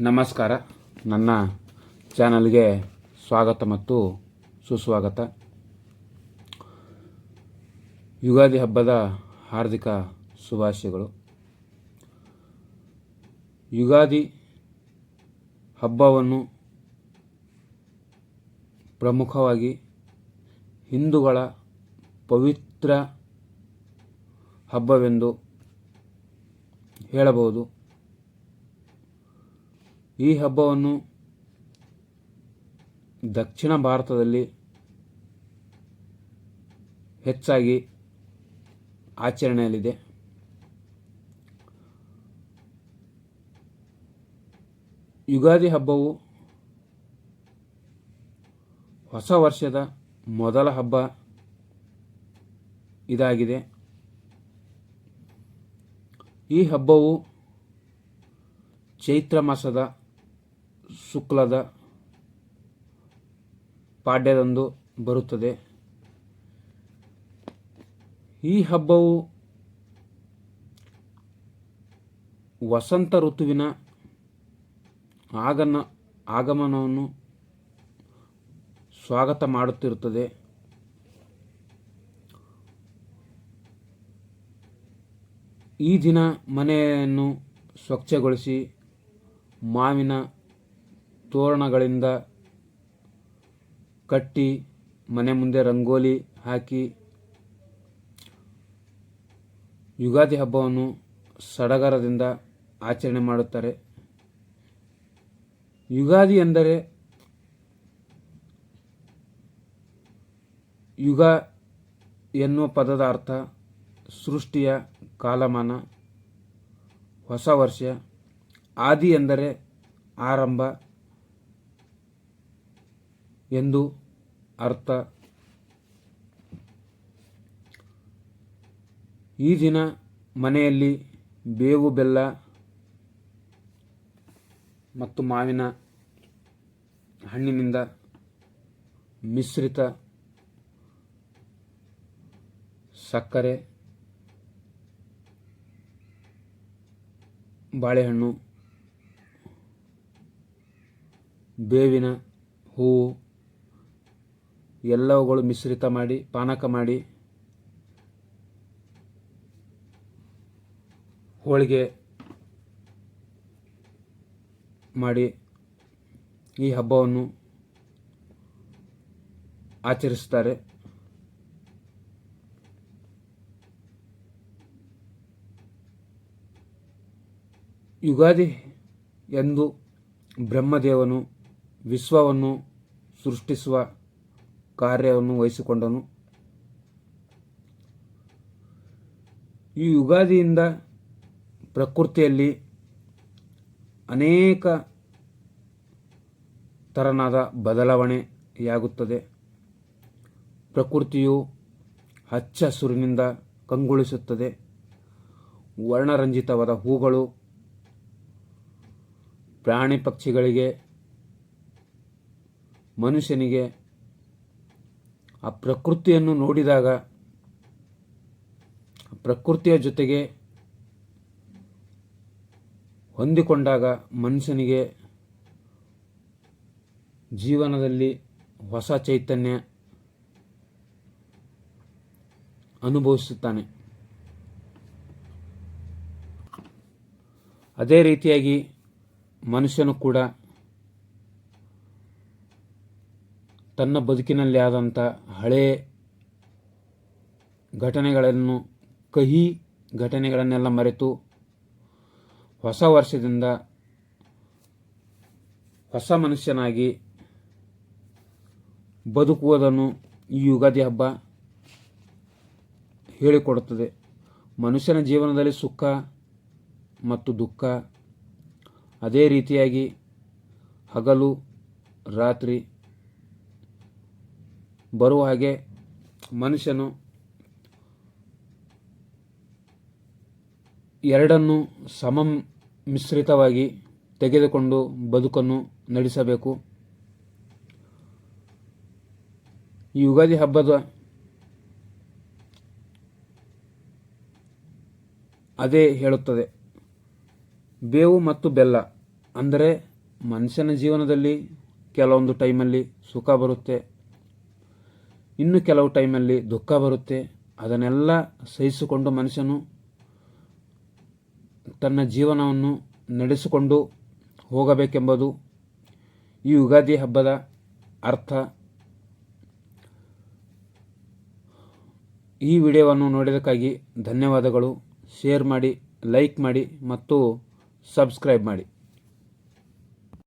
ನಮಸ್ಕಾರ. ನನ್ನ ಚಾನಲ್ಗೆ ಸ್ವಾಗತ ಮತ್ತು ಸುಸ್ವಾಗತ. ಯುಗಾದಿ ಹಬ್ಬದ ಹಾರ್ದಿಕ ಶುಭಾಶಯಗಳು. ಯುಗಾದಿ ಹಬ್ಬವನ್ನು ಪ್ರಮುಖವಾಗಿ ಹಿಂದೂಗಳ ಪವಿತ್ರ ಹಬ್ಬವೆಂದು ಹೇಳಬಹುದು. ಈ ಹಬ್ಬವನ್ನು ದಕ್ಷಿಣ ಭಾರತದಲ್ಲಿ ಹೆಚ್ಚಾಗಿ ಆಚರಣೆಯಲ್ಲಿದೆ. ಯುಗಾದಿ ಹಬ್ಬವು ಹೊಸ ವರ್ಷದ ಮೊದಲ ಹಬ್ಬ ಇದಾಗಿದೆ. ಈ ಹಬ್ಬವು ಚೈತ್ರ ಮಾಸದ ಶುಕ್ಲದ ಪಾಡ್ಯದಂದು ಬರುತ್ತದೆ. ಈ ಹಬ್ಬವು ವಸಂತ ಋತುವಿನ ಆಗನ, ಆಗಮನವನ್ನು ಸ್ವಾಗತ ಮಾಡುತ್ತಿರುತ್ತದೆ. ಈ ದಿನ ಮನೆಯನ್ನು ಸ್ವಚ್ಛಗೊಳಿಸಿ ಮಾವಿನ ತೋರಣಗಳಿಂದ ಕಟ್ಟಿ ಮನೆ ಮುಂದೆ ರಂಗೋಲಿ ಹಾಕಿ ಯುಗಾದಿ ಹಬ್ಬವನ್ನು ಸಡಗರದಿಂದ ಆಚರಣೆ ಮಾಡುತ್ತಾರೆ. ಯುಗಾದಿ ಎಂದರೆ ಯುಗ ಎನ್ನುವ ಪದದ ಅರ್ಥ ಸೃಷ್ಟಿಯ ಕಾಲಮಾನ, ಹೊಸ ವರ್ಷ, ಆದಿ ಎಂದರೆ ಆರಂಭ ಎಂದು ಅರ್ಥ. ಈ ದಿನ ಮನೆಯಲ್ಲಿ ಬೇವು ಬೆಲ್ಲ ಮತ್ತು ಮಾವಿನ ಹಣ್ಣಿನಿಂದ ಮಿಶ್ರಿತ ಸಕ್ಕರೆ, ಬಾಳೆಹಣ್ಣು, ಬೇವಿನ ಹೂವು ಎಲ್ಲವುಗಳು ಮಿಶ್ರಿತ ಮಾಡಿ, ಪಾನಕ ಮಾಡಿ, ಹೋಳಿಗೆ ಮಾಡಿ ಈ ಹಬ್ಬವನ್ನು ಆಚರಿಸುತ್ತಾರೆ. ಯುಗಾದಿ ಎಂದು ಬ್ರಹ್ಮದೇವನು ವಿಶ್ವವನ್ನು ಸೃಷ್ಟಿಸುವ ಕಾರ್ಯವನ್ನು ವಹಿಸಿಕೊಂಡನು. ಈ ಯುಗಾದಿಯಿಂದ ಪ್ರಕೃತಿಯಲ್ಲಿ ಅನೇಕ ತರನಾದ ಬದಲಾವಣೆಯಾಗುತ್ತದೆ. ಪ್ರಕೃತಿಯು ಹಚ್ಚ ಹಸುರಿನಿಂದ ಕಂಗೊಳಿಸುತ್ತದೆ. ವರ್ಣರಂಜಿತವಾದ ಹೂಗಳು ಪ್ರಾಣಿ ಪಕ್ಷಿಗಳಿಗೆ, ಮನುಷ್ಯನಿಗೆ ಆ ಪ್ರಕೃತಿಯನ್ನು ನೋಡಿದಾಗ ಪ್ರಕೃತಿಯ ಜೊತೆಗೆ ಹೊಂದಿಕೊಂಡಾಗ ಮನುಷ್ಯನಿಗೆ ಜೀವನದಲ್ಲಿ ಹೊಸ ಚೈತನ್ಯ ಅನುಭವಿಸುತ್ತಾನೆ. ಅದೇ ರೀತಿಯಾಗಿ ಮನುಷ್ಯನು ಕೂಡ ತನ್ನ ಬದುಕಿನಲ್ಲಿ ಆದಂಥ ಹಳೆ ಘಟನೆಗಳನ್ನು, ಕಹಿ ಘಟನೆಗಳನ್ನೆಲ್ಲ ಮರೆತು ಹೊಸ ವರ್ಷದಿಂದ ಹೊಸ ಮನುಷ್ಯನಾಗಿ ಬದುಕುವುದನ್ನು ಈ ಯುಗಾದಿ ಹಬ್ಬ ಹೇಳಿಕೊಡುತ್ತದೆ. ಮನುಷ್ಯನ ಜೀವನದಲ್ಲಿ ಸುಖ ಮತ್ತು ದುಃಖ ಅದೇ ರೀತಿಯಾಗಿ ಹಗಲು, ರಾತ್ರಿ ಬರುವ ಹಾಗೆ ಮನುಷ್ಯನು ಎರಡನ್ನು ಸಮ ಮಿಶ್ರಿತವಾಗಿ ತೆಗೆದುಕೊಂಡು ಬದುಕನ್ನು ನಡೆಸಬೇಕು. ಈ ಯುಗಾದಿ ಹಬ್ಬದ ಅದೇ ಹೇಳುತ್ತದೆ. ಬೇವು ಮತ್ತು ಬೆಲ್ಲ ಅಂದರೆ ಮನುಷ್ಯನ ಜೀವನದಲ್ಲಿ ಕೆಲವೊಂದು ಟೈಮಲ್ಲಿ ಸುಖ ಬರುತ್ತೆ. ಇನ್ನು ಕೆಲವು ಟೈಮಲ್ಲಿ ದುಃಖ ಬರುತ್ತೆ. ಅದನ್ನೆಲ್ಲ ಸಹಿಸಿಕೊಂಡು ಮನುಷ್ಯನು ತನ್ನ ಜೀವನವನ್ನು ನಡೆಸಿಕೊಂಡು ಹೋಗಬೇಕೆಂಬುದು ಈ ಯುಗಾದಿ ಹಬ್ಬದ ಅರ್ಥ. ಈ ವಿಡಿಯೋವನ್ನು ನೋಡಿದ್ದಕ್ಕಾಗಿ ಧನ್ಯವಾದಗಳು. ಶೇರ್ ಮಾಡಿ, ಲೈಕ್ ಮಾಡಿ ಮತ್ತು ಸಬ್ಸ್ಕ್ರೈಬ್ ಮಾಡಿ.